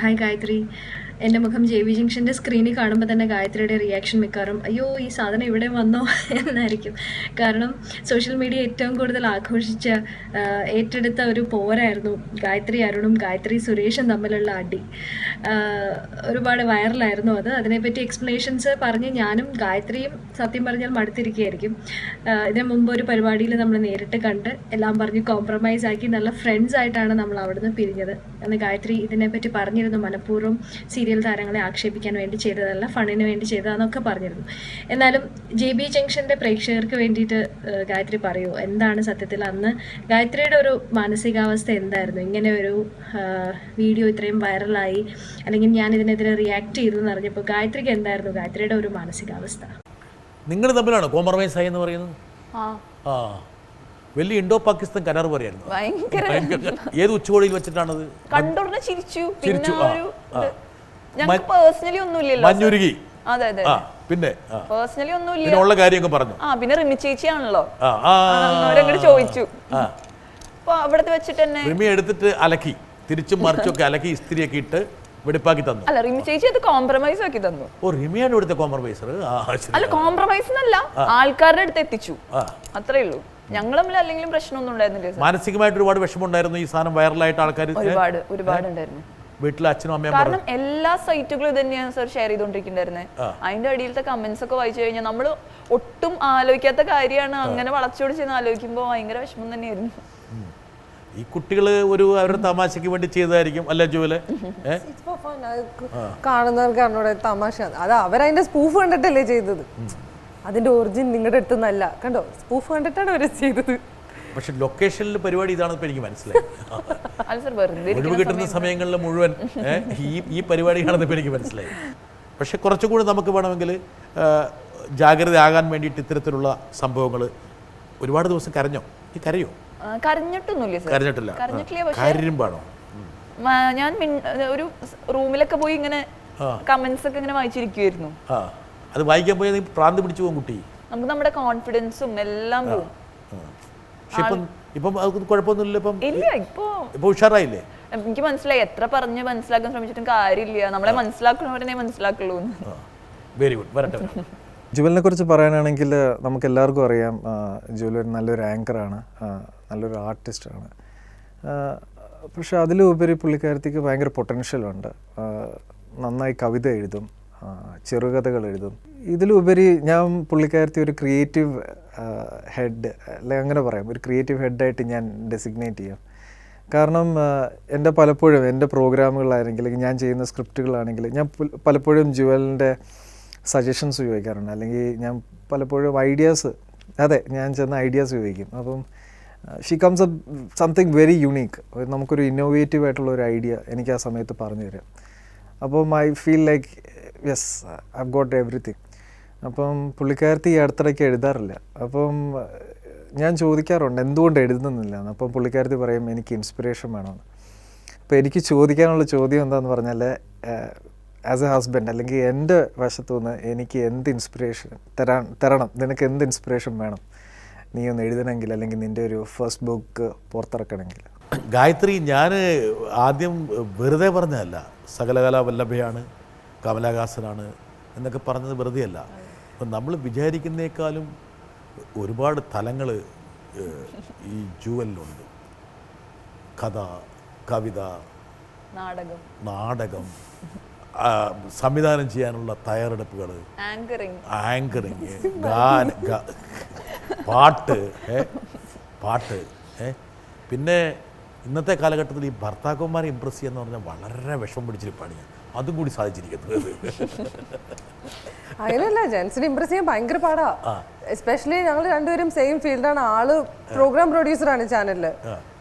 Hi Gayathri എന്റെ മുഖം J V ജംഗ്ഷന്റെ സ്ക്രീനിൽ കാണുമ്പോൾ തന്നെ ഗായത്രിയുടെ റിയാക്ഷൻ മിക്കാറും അയ്യോ ഈ സാധനം ഇവിടെ വന്നോ? എന്നായിരിക്കും. കാരണം സോഷ്യൽ മീഡിയ ഏറ്റവും കൂടുതൽ ആഘോഷിച്ച ഏറ്റെടുത്ത ഒരു പോരായിരുന്നു ഗായത്രി അരുണും ഗായത്രി സുരേഷും തമ്മിലുള്ള അടി. ഒരുപാട് വൈറലായിരുന്നു അത്. അതിനെപ്പറ്റി എക്സ്പ്ലനേഷൻസ് പറഞ്ഞ് ഞാനും ഗായത്രിയും സത്യം പറഞ്ഞാൽ മടുത്തിരിക്കുകയായിരിക്കും. ഇതിനു മുമ്പ് ഒരു പരിപാടിയിൽ നമ്മൾ നേരിട്ട് കണ്ട് എല്ലാം പറഞ്ഞ് കോംപ്രമൈസ് ആക്കി നല്ല ഫ്രണ്ട്സ് ആയിട്ടാണ് നമ്മൾ അവിടുന്ന് പിരിഞ്ഞത്. അന്ന് ഗായത്രി ഇതിനെപ്പറ്റി പറഞ്ഞിരുന്നു മനഃപൂർവം. സീരിയൽ താരങ്ങളെ ആക്ഷേപിക്കാൻ വേണ്ടി ചെയ്തതല്ല ഫണ്ണിന് വേണ്ടി ചെയ്തതാന്നൊക്കെ പറഞ്ഞിരുന്നു. എന്നാലും ജെ ബി ജംഗ്ഷന്റെ പ്രേക്ഷകർക്ക് വേണ്ടിയിട്ട് ഗായത്രി പറയൂ എന്താണ് സത്യത്തിൽ അന്ന് ഗായത്രിയുടെ ഒരു മാനസികാവസ്ഥ എന്തായിരുന്നു? ഇങ്ങനെ ഒരു വീഡിയോ ഇത്രയും വൈറലായി അല്ലെങ്കിൽ ഞാൻ ഇതിനെതിരെ റിയാക്ട് ചെയ്തു എന്ന് അറിഞ്ഞപ്പോൾ ഗായത്രിക്ക് എന്തായിരുന്നു ഗായത്രിയുടെ ഒരു മാനസികാവസ്ഥ? നിങ്ങൾ തമ്മിലാണ് കോംപ്രമൈസ് ആയി എന്ന് പറയുന്നത്? ആ. ആ. വലിയ ഇൻഡോ പാകിസ്ഥാൻ കരാർ പറയായിരുന്നു ഭയങ്കര. ഏത് ഉച്ചകോടിയിൽ വെച്ചിട്ടാണത്? കണ്ടുടനെ ചിരിച്ചു. പിന്നെ ചിരിച്ചു. ഞങ്ങൾക്ക് പേഴ്സണലി ഒന്നുമില്ലല്ലോ മഞ്ഞുരുകി. അതെ അതെ പിന്നെ പേഴ്സണലി ഒന്നുമില്ല. ഉള്ള കാര്യമൊക്കെ പറഞ്ഞു? ആ പിന്നെ റിമി ചേച്ചിയാണല്ലോ. അവരങ്ങോട്ട് ചോദിച്ചു. അപ്പൊ അവിടത്തെ വെച്ചിട്ട് തന്നെ റിമി എടുത്തിട്ട് അലക്കി തിരിച്ചും മറിച്ചൊക്കെ അലക്കി ഇസ്ത്രിയൊക്കെ ഇട്ട് വെടിപ്പാക്കി തന്നു. അല്ല റിമി ചേച്ചി അത് കോംപ്രമൈസ് ആക്കി തന്നു. ഓ റിമിയാണ് ഇവിടുത്തെ കോംപ്രമൈസർ അല്ല കോംപ്രമൈസ് എന്നല്ല ആൾക്കാരുടെ അടുത്ത് എത്തിച്ചു. അത്രേ ഉള്ളൂ. ഞങ്ങൾ തമ്മിൽ അല്ലെങ്കിലും പ്രശ്നമൊന്നും ഉണ്ടായിരുന്നില്ല. മാനസികമായിട്ട് ഒരുപാട് വിഷമം ഉണ്ടായിരുന്നു ഈ സാധനം വൈറലായിട്ട് ആൾക്കാർ ഒരുപാട് ഒരുപാട് ഉണ്ടായിരുന്നു. വീട്ടിലെ അച്ഛനും അമ്മയും പറഞ്ഞു കാരണം എല്ലാ സൈറ്റുകളും ഇത് തന്നെയാണ് സർ ഷെയർ ചെയ്തോണ്ടിരിക്കുന്നുണ്ടായിരുന്നത് അതിന്റെ അടിയിലത്തെ കമന്റ്സ് ഒക്കെ വായിച്ചു കഴിഞ്ഞാൽ നമ്മൾ ഒട്ടും ആലോചിക്കാത്ത കാര്യമാണ്. അങ്ങനെ വളച്ചൊടിച്ചെന്ന് ആലോചിക്കുമ്പോൾ ഭയങ്കര വിഷമം തന്നെയായിരുന്നു. ഈ കുട്ടികൾ ഒരു അവരുടെ തമാശക്ക് വേണ്ടി ചെയ്തതായിരിക്കും അല്ല ജോൽ കാണുന്നവർക്ക് അവരുടെ തമാശ. അത് അവരതിന്റെ സ്പൂഫ് കണ്ടിട്ടല്ലേ ചെയ്തത്. അതിന്റെ ഒറിജിൻ നിങ്ങളുടെ അടുത്തുനിന്നല്ല കണ്ടോ? സ്പൂഫ് കണ്ടിട്ടാണ് അവർ ചെയ്തത്. പക്ഷെ ലൊക്കേഷനിൽ പരിപാടി ഇതാണെന്ന് ഇപ്പൊ എനിക്ക് മനസ്സിലായി. ഒഴിവ് കിട്ടുന്ന സമയങ്ങളിൽ മുഴുവൻ ഈ ഈ പരിപാടിയാണെന്ന് ഇപ്പൊ എനിക്ക് മനസ്സിലായി. പക്ഷെ കുറച്ചുകൂടി നമുക്ക് വേണമെങ്കിൽ ജാഗ്രത ആകാൻ വേണ്ടിയിട്ട് ഇത്തരത്തിലുള്ള സംഭവങ്ങൾ ഒരുപാട് ദിവസം കരഞ്ഞോ? ഈ കരയോ? കരഞ്ഞിട്ടൊന്നുമില്ല കരഞ്ഞിട്ടില്ല. കരയുമ്പാണോ ഞാൻ ഒരു റൂമിലൊക്കെ പോയി ഇങ്ങനെ കമന്റ്സ് ഒക്കെ ഇങ്ങനെ വായിച്ചിരിക്കുമായിരുന്നു അത് വായിക്കാൻ പോയാൽ പ്രാന്ത് പിടിച്ചു പോകും കുട്ടി. നമുക്ക് നമ്മുടെ കോൺഫിഡൻസും എല്ലാം പോവും. പക്ഷെ ഇപ്പം ഇപ്പം അത് കുഴപ്പമൊന്നുമില്ല. ഇപ്പം ഇല്ല ഇപ്പോ ഇപ്പൊ ഉഷാറായില്ലേ? എനിക്ക് മനസ്സിലായി. എത്ര പറഞ്ഞ് മനസ്സിലാക്കാൻ ശ്രമിച്ചിട്ടും കാര്യമില്ല. നമ്മളെ മനസ്സിലാക്കണവരെ മനസ്സിലാക്കുള്ളൂ വെരി ഗുഡ് വരട്ടെ. ജുവലിനെ കുറിച്ച് പറയാനാണെങ്കിൽ നമുക്ക് എല്ലാവർക്കും അറിയാം ജുവൽ ഒരു നല്ലൊരു ആങ്കറാണ് നല്ലൊരു ആർട്ടിസ്റ്റാണ് പക്ഷെ അതിലുപരി പുള്ളിക്കാരത്തേക്ക് ഭയങ്കര പൊട്ടൻഷ്യലുണ്ട് ഉണ്ട്. നന്നായി കവിത എഴുതും. ചെറുകഥകൾ എഴുതും. ഇതിലുപരി ഞാൻ പുള്ളിക്കാരത്തി ഒരു ക്രിയേറ്റീവ് ഹെഡ് അല്ലെങ്കിൽ അങ്ങനെ പറയാം. ഒരു ക്രിയേറ്റീവ് ഹെഡായിട്ട് ഞാൻ ഡെസിഗ്നേറ്റ് ചെയ്യാം. കാരണം എന്റെ പലപ്പോഴും എന്റെ പ്രോഗ്രാമുകളാണെങ്കിൽ അല്ലെങ്കിൽ ഞാൻ ചെയ്യുന്ന സ്ക്രിപ്റ്റുകളാണെങ്കിൽ ഞാൻ പലപ്പോഴും ജുവലിന്റെ സജഷൻസ് ഉപയോഗിക്കാറുണ്ട്. അല്ലെങ്കിൽ ഞാൻ പലപ്പോഴും ഐഡിയാസ് അതെ ഞാൻ ചെന്ന ഐഡിയാസ് ഉപയോഗിക്കും. അപ്പം she comes up something very unique നമുക്കൊരു ഇന്നോവേറ്റീവ് ആയിട്ടുള്ള ഒരു ഐഡിയ എനിക്ക് ആ സമയത്ത് പറഞ്ഞു തരാം അപ്പം I feel like yes I got everything അപ്പം പുള്ളിക്കാരത്തി ഈ അടുത്തിടയ്ക്ക് എഴുതാറില്ല. അപ്പം ഞാൻ ചോദിക്കാറുണ്ട് എന്തുകൊണ്ട് എഴുതുന്നില്ല അപ്പം പുള്ളിക്കാരത്തി പറയും എനിക്ക് ഇൻസ്പിറേഷൻ വേണമെന്ന്. അപ്പോൾ എനിക്ക് ചോദിക്കാനുള്ള ചോദ്യം എന്താണെന്ന് പറഞ്ഞാൽ ആസ് എ ഹസ്ബൻഡ് അല്ലെങ്കിൽ എന്റെ വശത്തു നിന്ന് എനിക്ക് എന്ത് ഇൻസ്പിറേഷൻ തരാൻ തരണം നിനക്ക് എന്ത് ഇൻസ്പിറേഷൻ വേണം? നീ ഒന്ന് എഴുതണമെങ്കിൽ അല്ലെങ്കിൽ നിന്റെ ഒരു ഫസ്റ്റ് ബുക്ക് പുറത്തിറക്കണമെങ്കിൽ. ഗായത്രി ഞാൻ ആദ്യം വെറുതെ പറഞ്ഞതല്ല. സകലകലാ വല്ലഭയാണ്. കമലഹാസനാണ് എന്നൊക്കെ പറഞ്ഞത് വെറുതെയല്ല. അപ്പം നമ്മൾ വിചാരിക്കുന്നേക്കാളും ഒരുപാട് തലങ്ങൾ ഈ ജൂവലിലുണ്ട്. കഥ കവിത നാടകം. നാടകം സംവിധാനം ചെയ്യാനുള്ള തയ്യാറെടുപ്പുകൾ ആങ്കറിങ്. ഗാന പാട്ട് പാട്ട് പിന്നെ ഇന്നത്തെ കാലഘട്ടത്തിൽ ഈ ഭർത്താക്കന്മാരെ ഇമ്പ്രസ് ചെയ്യുക എന്ന് പറഞ്ഞാൽ വളരെ വിഷമം പിടിച്ചൊരു പണിയാണ്. അതും കൂടി സാധിച്ചിരിക്കുന്നത്. അങ്ങനെയല്ല ജെൻസിനെ ഇമ്പ്രസ് ചെയ്യാൻ ഭയങ്കര പാടാ. എസ്പെഷ്യലി ഞങ്ങൾ രണ്ടുപേരും സെയിം ഫീൽഡാണ് ആൾ പ്രോഗ്രാം പ്രൊഡ്യൂസറാണ് ചാനലിൽ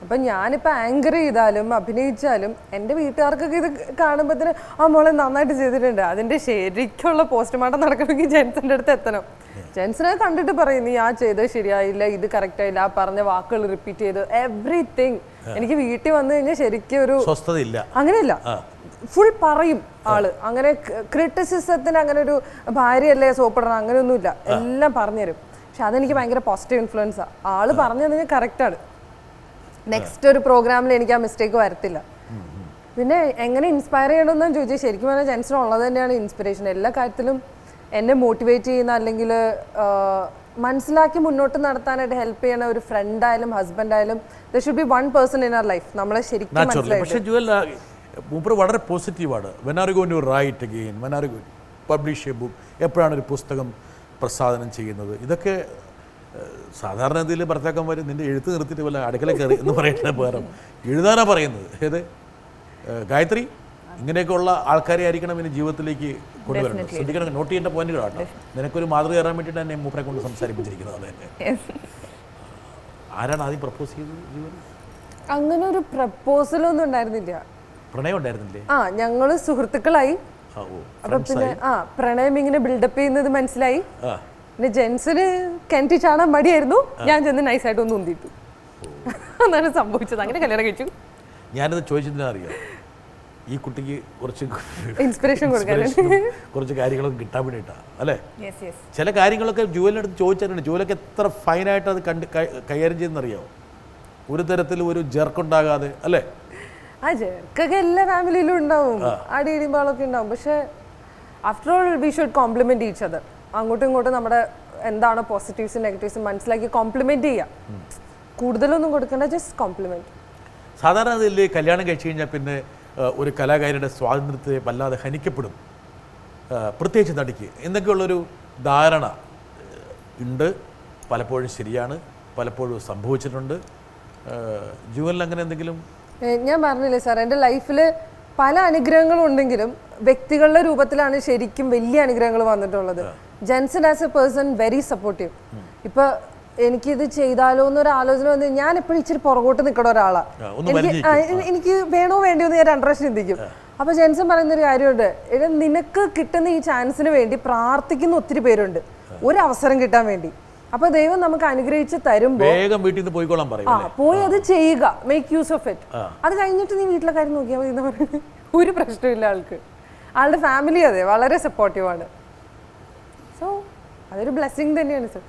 അപ്പൊ ഞാനിപ്പോ ആങ്കർ ചെയ്താലും അഭിനയിച്ചാലും എന്റെ വീട്ടുകാർക്കൊക്കെ ഇത് കാണുമ്പോ തന്നെ ആ മോളെ നന്നായിട്ട് ചെയ്തിട്ടുണ്ട്. അതിന്റെ ശരിക്കുള്ള പോസ്റ്റ്മോർട്ടം നടക്കണമെങ്കിൽ ജെൻസിന്റെ അടുത്ത് എത്തണം. ജെൻസിനെ കണ്ടിട്ട് പറയും നീ ആ ചെയ്തത് ശരിയായില്ല ഇത് കറക്റ്റ് ആയില്ല ആ പറഞ്ഞ വാക്കുകൾ റിപ്പീറ്റ് ചെയ്ത് എവറിത്തിങ് എനിക്ക് വീട്ടിൽ വന്നു കഴിഞ്ഞാൽ ശരിക്കും ഒരു സ്വസ്ഥതയില്ല. അങ്ങനെയല്ല. ഫുൾ പറയും ആൾ. അങ്ങനെ ക്രിറ്റിസിസത്തിന് അങ്ങനെ ഒരു ഭാര്യയല്ലേ സോപ്പിടണം അങ്ങനെയൊന്നുമില്ല. എല്ലാം പറഞ്ഞുതരും. പക്ഷെ അതെനിക്ക് ഭയങ്കര പോസിറ്റീവ് ഇൻഫ്ലുവൻസാ ആൾ പറഞ്ഞു തന്നെ കറക്റ്റ് ആണ്. നെക്സ്റ്റ് ഒരു പ്രോഗ്രാമിൽ എനിക്ക് ആ മിസ്റ്റേക്ക് വരത്തില്ല. പിന്നെ എങ്ങനെ ഇൻസ്പയർ ചെയ്യണമെന്ന് ചോദിച്ചാൽ ശരിക്കും പറഞ്ഞാൽ ജെൻസിനുള്ളത് തന്നെയാണ് ഇൻസ്പിറേഷൻ എല്ലാ കാര്യത്തിലും എന്നെ മോട്ടിവേറ്റ് ചെയ്യുന്ന അല്ലെങ്കിൽ മനസ്സിലാക്കി മുന്നോട്ട് നടത്താനായിട്ട് ഹെൽപ്പ് ചെയ്യണ ഒരു ഫ്രണ്ട് ആയാലും ഹസ്ബൻഡ് ആയാലും they should be one person in our life നമ്മളെ ശരിക്കും പക്ഷേ ജുവൽ മൂപ്പർ വളരെ പോസിറ്റീവാണ് when are going to write again when are going publish a book എപ്പോഴാണ് ഒരു പുസ്തകം പ്രസാദനം ചെയ്യുന്നത്? ഇതൊക്കെ സാധാരണ ഇതിൽ ഭർത്താക്കന്മാർ നിന്റെ എഴുത്ത് നിർത്തിയിട്ട് വല്ല അടുക്കള കയറി എന്ന് പറയുന്ന പകരം എഴുതാനാണ് പറയുന്നത്. ഏത്? ഗായത്രി? ഇങ്ങനെയൊക്കെ ഉള്ള ആൾക്കാരെ ആയിരിക്കണം ഇനി ജീവിതത്തിലേക്ക് കൊണ്ടുവരണം ശ്രദ്ധിക്കണം നോട്ട് ചെയ്യേണ്ട പോയിന്റുകളാട്ടോ നിനക്കൊരു മാതൃക കയറാൻ വേണ്ടിയിട്ട് എന്നെ മൂപ്പരെ കൊണ്ട് സംസാരിപ്പിച്ചിരിക്കുന്നത് അത് തന്നെ. ആരാണ് ആദ്യം പ്രപ്പോസ് ചെയ്തത് ജീവിതം അങ്ങനെ ഒരു പ്രപ്പോസൽ ഒന്നും ഉണ്ടായിരുന്നില്ല. പ്രണയം ഉണ്ടായിരുന്നില്ലേ? ആ ഞങ്ങൾ സുഹൃത്തുക്കളായി. അപ്പൊ പിന്നെ ആ പ്രണയം ഇങ്ങനെ ബിൽഡപ്പ് ചെയ്യുന്നത് മനസ്സിലായി. പിന്നെ ജെൻസിന് കിണറ്റി ചാടാൻ മടിയായിരുന്നു. ഞാൻ ചെന്ന് നൈസായിട്ട് ഒന്ന് ഉന്തിട്ടു അതാണ് സംഭവിച്ചത്. അങ്ങനെ കല്യാണം കഴിച്ചു. ഞാനത് ചോദിച്ചതിനാ അറിയാം? ഈ കുട്ടിക്ക് കുറച്ച് ഇൻസ്പിറേഷൻ കുറച്ച് കാര്യങ്ങളൊക്കെ കിട്ടാൻ വേണ്ടിയിട്ടാണ് അല്ലേ? ചില കാര്യങ്ങളൊക്കെ ജുവലിനടുത്ത് ചോദിച്ചിട്ടുണ്ട് ജുവലൊക്കെ എത്ര ഫൈനായിട്ട് അത് കണ്ട് കൈകാര്യം ചെയ്യുന്നറിയാമോ ഒരു തരത്തിൽ ഒരു ജെർക്കുണ്ടാകാതെ അല്ലേ? ആ ജെർക്കൊക്കെ എല്ലാ ഫാമിലിയിലും ഉണ്ടാവും. അടി ഇടിമ്പാളൊക്കെ ഉണ്ടാവും. പക്ഷേ after all we should compliment each other അങ്ങോട്ടും ഇങ്ങോട്ടും നമ്മുടെ എന്താണ് പോസിറ്റീവ്സും നെഗറ്റീവ്സും മനസ്സിലാക്കി കോംപ്ലിമെന്റ് ചെയ്യാം. കൂടുതലൊന്നും കൊടുക്കേണ്ട ജസ്റ്റ് കോംപ്ലിമെന്റ് സാധാരണ ഇതിൽ കല്യാണം കഴിച്ചു കഴിഞ്ഞാൽ പിന്നെ ഒരു കലാകാരിയുടെ സ്വാതന്ത്ര്യത്തെ വല്ലാതെ ഹനിക്കപ്പെടും. പ്രത്യേകിച്ച് നടിക്ക്. എന്നൊക്കെയുള്ളൊരു ധാരണ ഉണ്ട്. പലപ്പോഴും ശരിയാണ് പലപ്പോഴും സംഭവിച്ചിട്ടുണ്ട്. ജുവലിൽ അങ്ങനെ എന്തെങ്കിലും? ഞാൻ പറഞ്ഞില്ലേ സാർ എന്റെ ലൈഫിൽ പല അനുഗ്രഹങ്ങളും ഉണ്ടെങ്കിലും വ്യക്തികളുടെ രൂപത്തിലാണ് ശരിക്കും വലിയ അനുഗ്രഹങ്ങൾ വന്നിട്ടുള്ളത്. Jenson as a person very supportive. ഇപ്പൊ എനിക്കിത് ചെയ്താലോ എന്നൊരു ആലോചന വന്ന് ഞാൻ എപ്പോഴും ഇച്ചിരി പുറകോട്ട് നിൽക്കണ ഒരാളാണ് എനിക്ക് ആ, എനിക്ക് വേണോ വേണ്ടിയോ എന്ന് ഞാൻ രണ്ടാം ചിന്തിക്കും. അപ്പൊ ജെൻസൺ പറയുന്ന ഒരു കാര്യമുണ്ട്. എടാ നിനക്ക് കിട്ടുന്ന ഈ ചാൻസിന് വേണ്ടി പ്രാർത്ഥിക്കുന്ന ഒത്തിരി പേരുണ്ട്. ഒരു അവസരം കിട്ടാൻ വേണ്ടി. അപ്പൊ ദൈവം നമുക്ക് അനുഗ്രഹിച്ച് തരുമ്പോൾ വേഗം വീട്ടിൽ നിന്ന് പോയിക്കോളാൻ പറയും ആ പോയി അത് ചെയ്യുക. മേക്ക് യൂസ് ഓഫ് ഇറ്റ് അത് കഴിഞ്ഞിട്ട് നീ വീട്ടിലെ കാര്യം നോക്കിയാൽ മതി എന്ന് പറയുന്നത്. ഒരു പ്രശ്നമില്ല ആൾക്ക്. ആളുടെ ഫാമിലി അതെ വളരെ സപ്പോർട്ടീവ് ആണ്. സോ അതൊരു ബ്ലെസ്സിങ് തന്നെയാണ് സർ